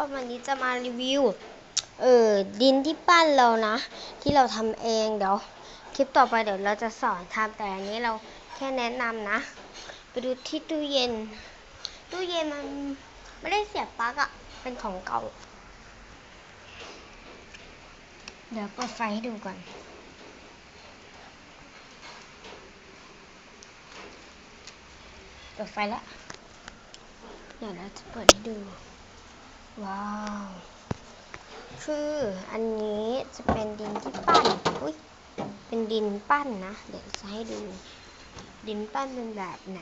ก็วันนี้จะมารีวิว เออดินที่ปั้นเรานะ ที่เราทำเองเดี๋ยว คลิปต่อไปเดี๋ยวเราจะสอนทำแต่อันนี้เราแค่แนะนำนะ ไปดูที่ตู้เย็น ตู้เย็นมันไม่ได้เสียบปลั๊กอะเป็นของเก่า เดี๋ยวเปิดไฟให้ดูก่อนเปิดไฟแล้วเดี๋ยวเราจะเปิดให้ดู ว้าว คืออันนี้จะเป็นดินที่ปั้น อุ้ยเป็นดินปั้นนะ เดี๋ยวจะให้ดู ดินปั้นเป็นแบบไหน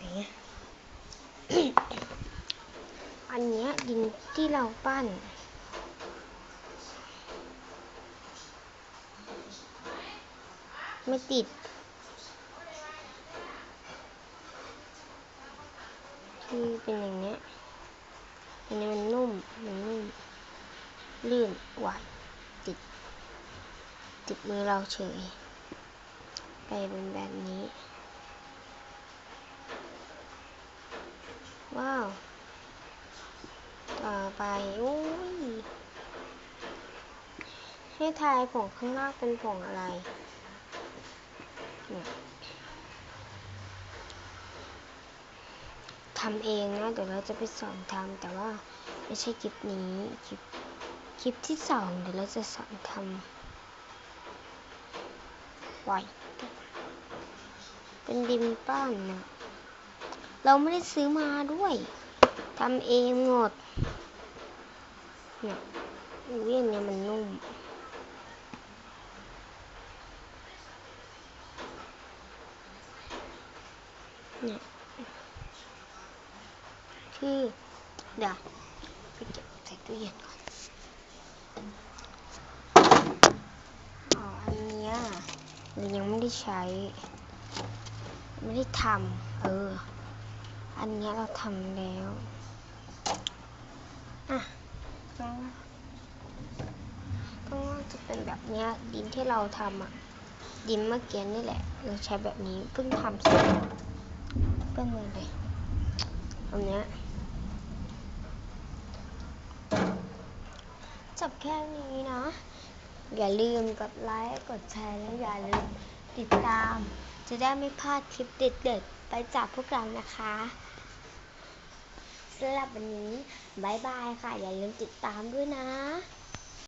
อันนี้ดินที่เราปั้นไม่ติดที่เป็นอย่างเนี้ย อันนี้มันนุ่ม มันนุ่มลื่นไหวติด ติดมือเราเฉย ไปเป็นแบบนี้ ว้าว ต่อไปอุ้ย ให้ทายผงข้างนอกเป็นผงอะไรเนี่ย ทำเองนะเดี๋ยวเราจะไปสอนทำแต่ว่าไม่ใช่คลิปนี้คลิปคลิปที่สองเดี๋ยวเราจะสอนทำไวเป็นดินป้านนะเราไม่ได้ซื้อมาด้วยทำเองหมดเนี่ยอุ้ยอันเนี้ยมันนุ่มเนี่ย คือเดี๋ยวไปเก็บใส่ตู้เย็นก่อนอ๋ออันเนี้ยเรายังไม่ได้ใช้ ไม่ได้ทำเออ อันเนี้ยเราทำแล้วอะข้างล่างข้างจะเป็นแบบเนี้ยดินที่เราทำอะดินเมื่อกี้นี่แหละ เราใช้แบบนี้เพิ่งทำเสร็จเปื้อนเลยอันเนี้ยับแค่นี้นะ อย่าลืมกดไลค์กดแชร์และอย่าลืมติดตาม จะได้ไม่พลาดคลิปเด็ดๆ ไปจากพวกเรานะคะสำหรับวันนี้บายบายค่ะ อย่าลืมติดตามด้วยนะ